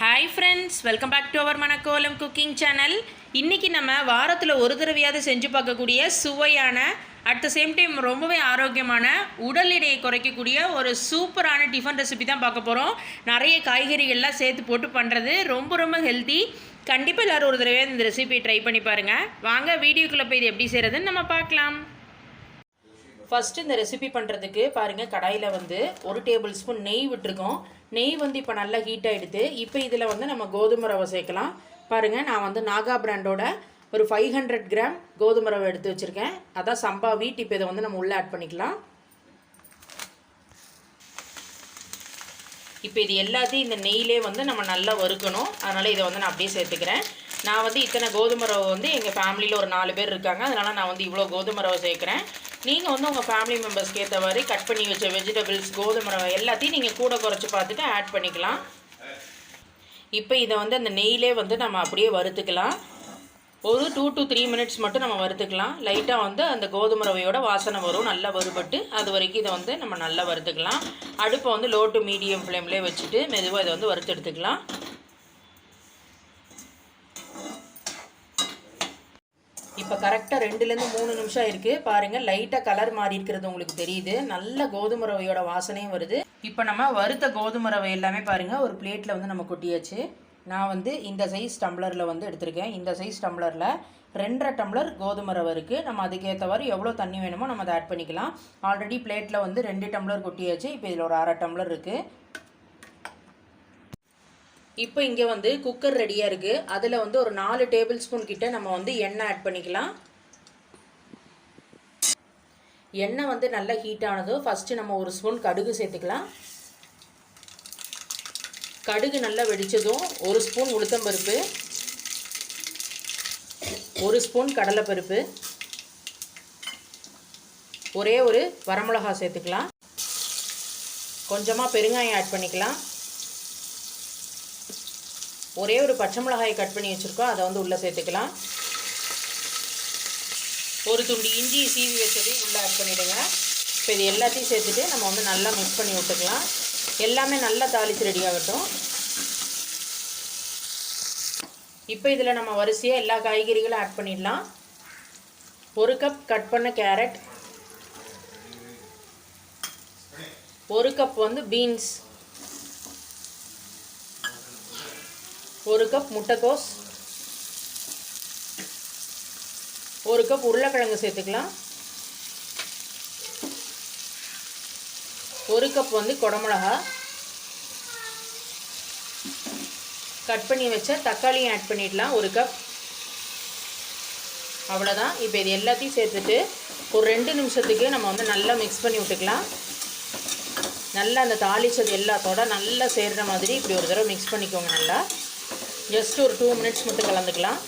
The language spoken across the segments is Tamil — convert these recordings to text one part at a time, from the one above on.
Hi friends welcome back to our Manakkolam cooking channel இன்றைக்கி நம்ம வாரத்தில் ஒரு தடவையாவது செஞ்சு பார்க்கக்கூடிய சுவையான அட் த சேம் டைம் ரொம்பவே ஆரோக்கியமான உடல் எடையை குறைக்கக்கூடிய ஒரு சூப்பரான டிஃபன் ரெசிபி தான் பார்க்க போகிறோம் நிறைய காய்கறிகள்லாம் சேர்த்து போட்டு பண்ணுறது ரொம்ப ரொம்ப ஹெல்த்தி கண்டிப்பாக எல்லோரும் ஒரு தடவை இந்த ரெசிபி ட்ரை பண்ணி பாருங்கள் வாங்க வீடியோக்குள்ளே போய் இது எப்படி செய்கிறதுன்னு நம்ம பார்க்கலாம். ஃபஸ்ட்டு இந்த ரெசிபி பண்ணுறதுக்கு பாருங்கள் கடாயில் வந்து ஒரு டேபிள் ஸ்பூன் நெய் விட்டுருக்கோம். நெய் வந்து இப்போ நல்லா ஹீட் ஆகிடுது இப்போ இதில் வந்து நம்ம கோதுமை ரவை சேர்க்கலாம். பாருங்கள் நான் வந்து நாகா பிராண்டோட ஒரு ஃபைவ் ஹண்ட்ரட் கிராம் கோதுமை ரவை எடுத்து வச்சுருக்கேன். அதான் சம்பா வீட் இப்போ இதை வந்து நம்ம உள்ளே ஆட் பண்ணிக்கலாம். இப்போ இது எல்லாத்தையும் இந்த நெய்யிலே வந்து நம்ம நல்லா வறுக்கணும். அதனால் இதை வந்து நான் அப்படியே சேர்த்துக்கிறேன். நான் வந்து இத்தனை கோதுமை ரவை வந்து எங்கள் ஃபேமிலியில் ஒரு நாலு பேர் இருக்காங்க. அதனால் நான் வந்து இவ்வளோ கோதுமை ரவை சேர்க்குறேன். நீங்கள் வந்து உங்கள் ஃபேமிலி மெம்பர்ஸ்க்கு ஏற்ற மாதிரி கட் பண்ணி வச்ச வெஜிடபிள்ஸ் கோதுமை ரவை எல்லாத்தையும் நீங்கள் கூட குறைச்சி பார்த்துட்டு ஆட் பண்ணிக்கலாம். இப்போ இதை வந்து அந்த நெய்யிலே வந்து நம்ம அப்படியே வறுத்துக்கலாம். ஒரு டூ டு த்ரீ மினிட்ஸ் மட்டும் நம்ம வறுத்துக்கலாம். லைட்டாக வந்து அந்த கோதுமை ரவையோட வாசனை வரும். நல்லா வறுபட்டு அது வரைக்கும் இதை வந்து நம்ம நல்லா வறுத்துக்கலாம். அடுப்பை வந்து லோ டு மீடியம் ஃப்ளேம்லேயே வச்சுட்டு மெதுவாக இதை வந்து வறுத்து எடுத்துக்கலாம். இப்போ கரெக்டாக ரெண்டுலேருந்து மூணு நிமிஷம் இருக்குது பாருங்கள் லைட்டாக கலர் மாறி இருக்கிறது உங்களுக்கு தெரியுது. நல்ல கோதுமை ரவையோட வாசனையும் வருது. இப்போ நம்ம வறுத்த கோதுமை ரவை எல்லாமே பாருங்கள் ஒரு பிளேட்டில் வந்து நம்ம கொட்டியாச்சு. நான் வந்து இந்த சைஸ் டம்ளரில் வந்து எடுத்திருக்கேன். இந்த சைஸ் டம்ளரில் ரெண்டரை டம்ளர் கோதுமை ரவை இருக்குது நம்ம அதுக்கேற்றவாறு எவ்வளோ தண்ணி வேணுமோ நம்ம அதை ஆட் பண்ணிக்கலாம். ஆல்ரெடி பிளேட்டில் வந்து ரெண்டு டம்ளர் கொட்டியாச்சு. இப்போ இதில் ஒரு அரை டம்ளர் இருக்குது இப்போ இங்கே வந்து குக்கர் ரெடியாக இருக்குது அதில் வந்து ஒரு நாலு டேபிள் ஸ்பூன் கிட்டே நம்ம வந்து எண்ணெய் ஆட் பண்ணிக்கலாம். எண்ணெய் வந்து நல்லா ஹீட் ஆனதும் ஃபஸ்ட்டு நம்ம ஒரு ஸ்பூன் கடுகு சேர்த்துக்கலாம். கடுகு நல்லா வெடித்ததும் ஒரு ஸ்பூன் உளுத்தம்பருப்பு ஒரு ஸ்பூன் கடலைப்பருப்பு ஒரே ஒரு வரமிளகா சேர்த்துக்கலாம். கொஞ்சமாக பெருங்காயம் ஆட் பண்ணிக்கலாம். ஒரே ஒரு பச்சை மிளகாயை கட் பண்ணி வச்சுருக்கோம். அதை வந்து உள்ளே சேர்த்துக்கலாம். ஒரு துண்டு இஞ்சி சீவி வச்சதையும் உள்ளே ஆட் பண்ணிவிடுங்க இப்போ இது எல்லாத்தையும் சேர்த்துட்டு நம்ம வந்து நல்லா மிக்ஸ் பண்ணி விட்டுக்கலாம். எல்லாமே நல்லா தாளித்து ரெடி ஆகட்டும். இப்போ இதில் நம்ம வரிசையாக எல்லா காய்கறிகளும் ஆட் பண்ணிடலாம். ஒரு கப் கட் பண்ண கேரட் ஒரு கப் வந்து பீன்ஸ் ஒரு கப் முட்டைக்கோஸ் ஒரு கப் உருளைக்கிழங்கு சேர்த்துக்கலாம். ஒரு கப் வந்து குடமிளகா. கட் பண்ணி வச்ச தக்காளியும் ஆட் பண்ணிடலாம். ஒரு கப் அவ்வளோதான் இப்போ இது எல்லாத்தையும் சேர்த்துட்டு ஒரு ரெண்டு நிமிஷத்துக்கு நம்ம வந்து நல்லா மிக்ஸ் பண்ணி விட்டுக்கலாம். நல்லா அந்த தாளிச்சது எல்லாத்தோட நல்லா சேர்கிற மாதிரி இப்படி ஒரு தடவை மிக்ஸ் பண்ணிக்கோங்க நல்லா. ஜஸ்ட் ஒரு டூ மினிட்ஸ் மட்டும் கலந்துக்கலாம்.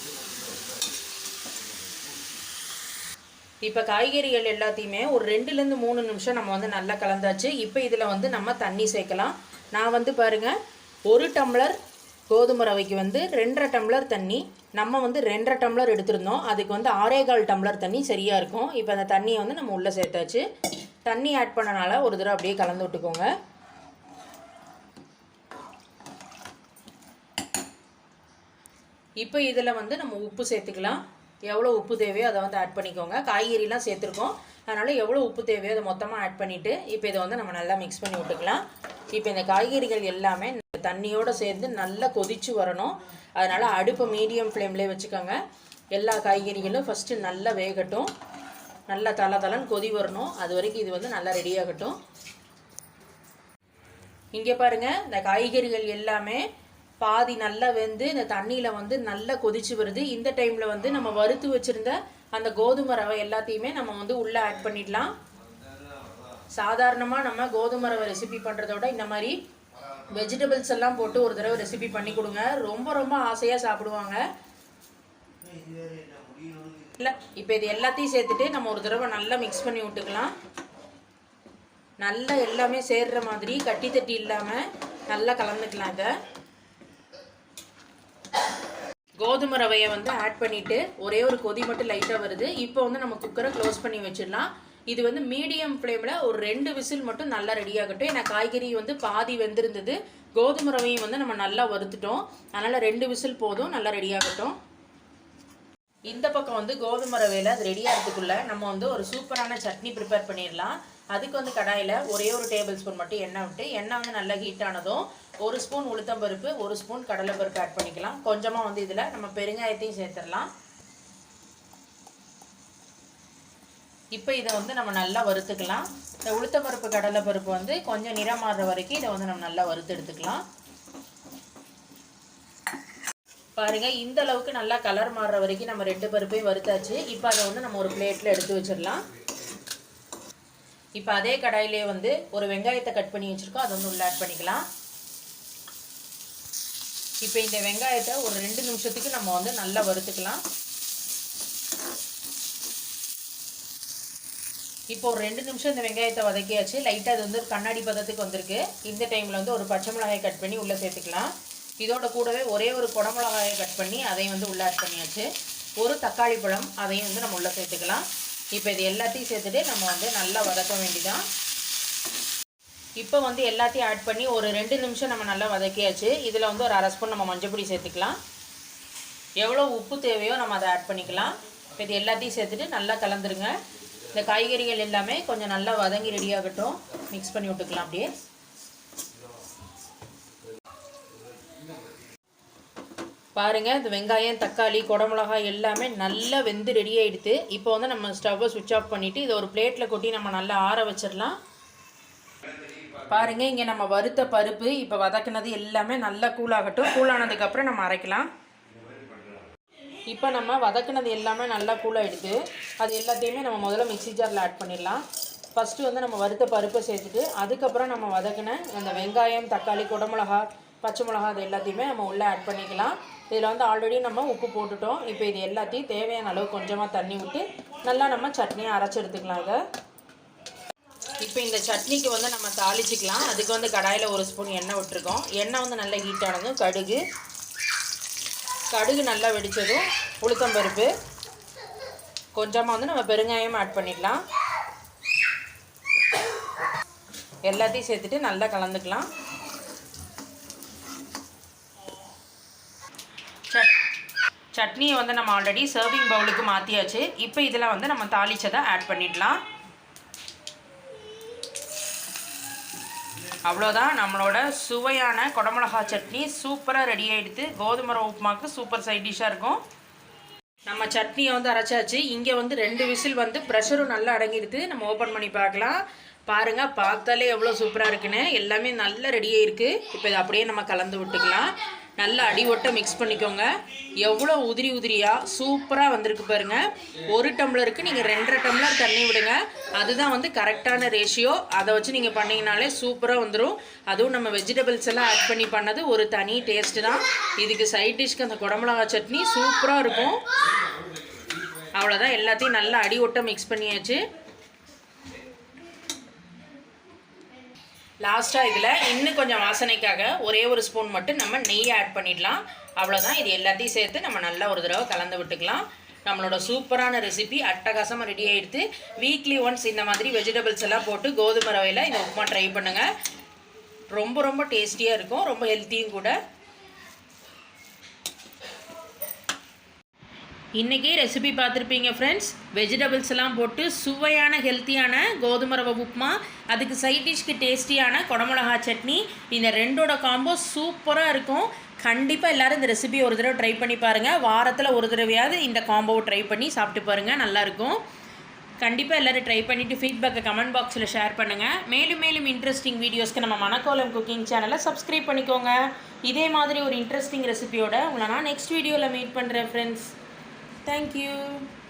இப்போ காய்கறிகள் எல்லாத்தையுமே ஒரு ரெண்டுலேருந்து மூணு நிமிஷம் நம்ம வந்து நல்லா கலந்தாச்சு. இப்போ இதில் வந்து நம்ம தண்ணி சேர்க்கலாம். நான் வந்து பாருங்கள் ஒரு டம்ளர் கோதுமை ரவைக்கு வந்து ரெண்டரை டம்ளர் தண்ணி நம்ம வந்து ரெண்டரை டம்ளர் எடுத்திருந்தோம். அதுக்கு வந்து ஆரேகால் டம்ளர் தண்ணி சரியாக இருக்கும். இப்போ அந்த தண்ணியை வந்து நம்ம உள்ளே சேர்த்தாச்சு. தண்ணி ஆட் பண்ணனால ஒரு தடவை அப்படியே கலந்து விட்டுக்கோங்க. இப்போ இதில் வந்து நம்ம உப்பு சேர்த்துக்கலாம். எவ்வளோ உப்பு தேவையோ அதை வந்து ஆட் பண்ணிக்கோங்க. காய்கறிலாம் சேர்த்துருக்கோம். அதனால் எவ்வளோ உப்பு தேவையோ அதை மொத்தமாக ஆட் பண்ணிவிட்டு இப்போ இதை வந்து நம்ம நல்லா மிக்ஸ் பண்ணி விட்டுக்கலாம். இப்போ இந்த காய்கறிகள் எல்லாமே தண்ணியோடு சேர்ந்து நல்லா கொதிச்சு வரணும். அதனால் அடுப்பை மீடியம் ஃப்ளேம்லேயே வச்சுக்கோங்க. எல்லா காய்கறிகளும் ஃபஸ்ட்டு நல்லா வேகட்டும். நல்லா தலை தலைன்னு கொதி வரணும். அது வரைக்கும் இது வந்து நல்லா ரெடியாகட்டும் இங்கே பாருங்கள் இந்த காய்கறிகள் எல்லாமே பாதி நல்லா வெந்து இந்த தண்ணியில் வந்து நல்லா கொதிச்சு வருது. இந்த டைமில் வந்து நம்ம வறுத்து வச்சுருந்த அந்த கோதுமை ரவை எல்லாத்தையுமே நம்ம வந்து உள்ளே ஆட் பண்ணிடலாம். சாதாரணமாக நம்ம கோதுமை ரவை ரெசிபி பண்ணுறதோட இந்த மாதிரி வெஜிடபிள்ஸ் எல்லாம் போட்டு ஒரு தடவை ரெசிபி பண்ணி கொடுங்க. ரொம்ப ரொம்ப ஆசையாக சாப்பிடுவாங்க. இல்லை இப்போ இது எல்லாத்தையும் சேர்த்துட்டு நம்ம ஒரு தடவை நல்லா மிக்ஸ் பண்ணி விட்டுக்கலாம். நல்லா எல்லாமே சேர்ற மாதிரி கட்டி தட்டி இல்லாமல் நல்லா கலந்துக்கலாம் இதை. கோதுமை ரவையை வந்து ஆட் பண்ணிவிட்டு ஒரே ஒரு கொதி மட்டும் லைட்டாக வருது. இப்போ வந்து நம்ம குக்கரை க்ளோஸ் பண்ணி வச்சிடலாம். இது வந்து மீடியம் ஃப்ளேமில் ஒரு ரெண்டு விசில் மட்டும் நல்லா ரெடி ஆகட்டும். ஏன்னா காய்கறி வந்து பாதி வெந்திருந்தது. கோதுமை ரவையும் வந்து நம்ம நல்லா வறுத்துட்டோம். அதனால் ரெண்டு விசில் போதும் நல்லா ரெடி ஆகட்டும். இந்த பக்கம் வந்து கோதுமை ரவையில் அது ரெடி ஆகிறதுக்குள்ளே நம்ம வந்து ஒரு சூப்பரான சட்னி ப்ரிப்பேர் பண்ணிடலாம். அதுக்கு வந்து கடாயில் ஒரே ஒரு டேபிள் ஸ்பூன் மட்டும் எண்ணெய் விட்டு எண்ணெய் வந்து நல்லா ஹீட் ஆனதும் ஒரு ஸ்பூன் உளுத்தம்பருப்பு ஒரு ஸ்பூன் கடலைப்பருப்பு ஆட் பண்ணிக்கலாம். கொஞ்சமாக வந்து இதில் நம்ம பெருங்காயத்தையும் சேர்த்துடலாம். இப்போ இதை வந்து நம்ம நல்லா வறுத்துக்கலாம். இந்த உளுத்தம்பருப்பு கடலைப்பருப்பு வந்து கொஞ்சம் நிறம் மாறுற வரைக்கும் இதை வந்து நம்ம நல்லா வறுத்து எடுத்துக்கலாம். பாருங்கள் இந்த அளவுக்கு நல்லா கலர் மாறுற வரைக்கும் நம்ம ரெண்டு பருப்பையும் வறுத்தாச்சு. இப்போ அதை வந்து நம்ம ஒரு பிளேட்டில் எடுத்து வச்சிடலாம். இப்போ அதே கடாயிலே வந்து ஒரு வெங்காயத்தை கட் பண்ணி வச்சுருக்கோம். அதை வந்து உள்ள ஆட் பண்ணிக்கலாம். இப்போ இந்த வெங்காயத்தை ஒரு ரெண்டு நிமிஷத்துக்கு நம்ம வந்து நல்லா வறுத்துக்கலாம். இப்போ ஒரு ரெண்டு நிமிஷம் இந்த வெங்காயத்தை வதக்கியாச்சு. லைட்டாக அது வந்து ஒரு கண்ணாடி பதத்துக்கு வந்திருக்கு. இந்த டைமில் வந்து ஒரு பச்சை மிளகாய் கட் பண்ணி உள்ளே சேர்த்துக்கலாம். இதோட கூடவே ஒரே ஒரு குடமிளகாயை கட் பண்ணி அதையும் வந்து உள்ளே ஆட் பண்ணியாச்சு. ஒரு தக்காளி பழம் அதையும் வந்து நம்ம உள்ளே சேர்த்துக்கலாம். இப்போ இது எல்லாத்தையும் சேர்த்துட்டு நம்ம வந்து நல்லா வதக்க வேண்டிதான். இப்போ வந்து எல்லாத்தையும் ஆட் பண்ணி ஒரு ரெண்டு நிமிஷம் நம்ம நல்லா வதக்கியாச்சு. இதில் வந்து ஒரு அரை ஸ்பூன் நம்ம மஞ்சப்பொடி சேர்த்துக்கலாம். எவ்வளோ உப்பு தேவையோ நம்ம அதை ஆட் பண்ணிக்கலாம். இப்போ இது எல்லாத்தையும் சேர்த்துட்டு நல்லா கலந்துருங்க. இந்த காய்கறிகள் எல்லாமே கொஞ்சம் நல்லா வதங்கி ரெடி ஆகட்டும். மிக்ஸ் பண்ணி விட்டுக்கலாம் அப்படியே. பாருங்க இந்த வெங்காயம் தக்காளி குடமிளகாய் எல்லாமே நல்லா வெந்து ரெடி ஆகிடுது இப்போ வந்து நம்ம ஸ்டவ்வை சுவிட்ச் ஆஃப் பண்ணிவிட்டு இதை ஒரு பிளேட்டில் கொட்டி நம்ம நல்லா ஆற வச்சிடலாம். பாருங்க இங்கே நம்ம வறுத்த பருப்பு இப்போ வதக்குனது எல்லாமே நல்லா கூலாகட்டும் கூலானதுக்கப்புறம் நம்ம அரைக்கலாம். இப்போ நம்ம வதக்குனது எல்லாமே நல்லா கூலாகிடுது அது எல்லாத்தையுமே நம்ம முதல்ல மிக்சி ஜாரில் ஆட் பண்ணிடலாம். ஃபஸ்ட்டு வந்து நம்ம வறுத்த பருப்பை சேர்த்துட்டு அதுக்கப்புறம் நம்ம வதக்கின அந்த வெங்காயம் தக்காளி குடமிளகா பச்சை மிளகா அது எல்லாத்தையுமே நம்ம உள்ளே ஆட் பண்ணிக்கலாம். இதில் வந்து ஆல்ரெடி நம்ம உப்பு போட்டுட்டோம். இப்போ இது எல்லாத்தையும் தேவையான அளவு கொஞ்சமாக தண்ணி விட்டு நல்லா நம்ம சட்னியை அரைச்சி எடுத்துக்கலாம் இதை. இப்போ இந்த சட்னிக்கு வந்து நம்ம தாளிச்சிக்கலாம். அதுக்கு வந்து கடாயில் ஒரு ஸ்பூன் எண்ணெய் விட்டுருக்கோம். எண்ணெய் வந்து நல்லா ஹீட் ஆனதும் கடுகு. கடுகு நல்லா வெடித்ததும் உளுத்தம்பருப்பு. கொஞ்சமாக வந்து நம்ம பெருங்காயம் ஆட் பண்ணிடலாம் எல்லாத்தையும் சேர்த்துட்டு நல்லா கலந்துக்கலாம். சட்னியை வந்து நம்ம ஆல்ரெடி சர்விங் பவுலுக்கு மாற்றியாச்சு இப்போ இதில் வந்து நம்ம தாளிச்சதை ஆட் பண்ணிடலாம். அவ்வளோதான் நம்மளோட சுவையான குடமிளகா சட்னி சூப்பராக ரெடி ஆகிடுது கோதுமை ரவை உப்புமாக்கு சூப்பர் சைட் டிஷ்ஷாக இருக்கும். நம்ம சட்னியை வந்து அரைச்சாச்சு. இங்கே வந்து ரெண்டு விசில் வந்து ப்ரெஷரும் நல்லா அடங்கிடுது. நம்ம ஓப்பன் பண்ணி பார்க்கலாம். பாருங்கள் பார்த்தாலே எவ்வளோ சூப்பராக இருக்குன்னு. எல்லாமே நல்லா ரெடியாக இருக்குது இப்போ இதை அப்படியே நம்ம கலந்து விட்டுக்கலாம். நல்லா அடி ஒட்ட மிக்ஸ் பண்ணிக்கோங்க. எவ்வளோ உதிரி உதிரியாக சூப்பராக வந்திருக்கு பாருங்கள் ஒரு டம்ளருக்கு நீங்கள் ரெண்டரை டம்ளர் தண்ணி விடுங்க. அதுதான் வந்து கரெக்டான ரேஷியோ அதை வச்சு நீங்கள் பண்ணிங்கனாலே சூப்பராக வந்துடும் அதுவும் நம்ம வெஜிடபிள்ஸ் எல்லாம் ஆட் பண்ணி பண்ணது ஒரு தனி டேஸ்ட்டு தான். இதுக்கு சைட் டிஷ்க்கு அந்த குடமிளகா சட்னி சூப்பராக இருக்கும். அவ்வளோதான் எல்லாத்தையும் நல்லா அடி ஒட்ட மிக்ஸ் பண்ணியாச்சு. லாஸ்ட்டாக இதில் இன்னும் கொஞ்சம் வாசனைக்காக ஒரே ஒரு ஸ்பூன் மட்டும் நம்ம நெய் ஆட் பண்ணிடலாம். அவ்வளோதான் இது எல்லாத்தையும் சேர்த்து நம்ம நல்லா ஒரு தடவை கலந்து விட்டுக்கலாம். நம்மளோட சூப்பரான ரெசிபி அட்டகாசமாக ரெடி ஆகிடுது வீக்லி ஒன்ஸ் இந்த மாதிரி வெஜிடபிள்ஸ் எல்லாம் போட்டு கோதுமை ரவையில் இந்த உப்புமா ட்ரை பண்ணுங்கள் ரொம்ப ரொம்ப டேஸ்டியாக இருக்கும். ரொம்ப ஹெல்த்தியும் கூட. இன்றைக்கி ரெசிபி பார்த்துருப்பீங்க ஃப்ரெண்ட்ஸ் வெஜிடபிள்ஸ் எல்லாம் போட்டு சுவையான ஹெல்த்தியான கோதுமை ரவை உப்புமா அதுக்கு சைட் டிஷ்க்கு டேஸ்டியான குடமிளகா சட்னி. இந்த ரெண்டோட காம்போ சூப்பராக இருக்கும். கண்டிப்பாக எல்லோரும் இந்த ரெசிபி ஒரு தடவை ட்ரை பண்ணி பாருங்கள் வாரத்தில் ஒரு தடவையாவது இந்த காம்போவை ட்ரை பண்ணி சாப்பிட்டு பாருங்கள் நல்லாயிருக்கும் கண்டிப்பாக எல்லோரும் ட்ரை பண்ணிவிட்டு ஃபீட்பேக்கை கமெண்ட் பாக்ஸில் ஷேர் பண்ணுங்கள் மேலும் மேலும் இன்ட்ரெஸ்டிங் வீடியோஸ்க்கு நம்ம மணக்கோலம் குக்கிங் சேனலை சப்ஸ்கிரைப் பண்ணிக்கோங்க. இதே மாதிரி ஒரு இன்ட்ரெஸ்டிங் ரெசிபியோட உங்களை நான் நெக்ஸ்ட் வீடியோவில் மீட் பண்ணுறேன் ஃப்ரெண்ட்ஸ் Thank you.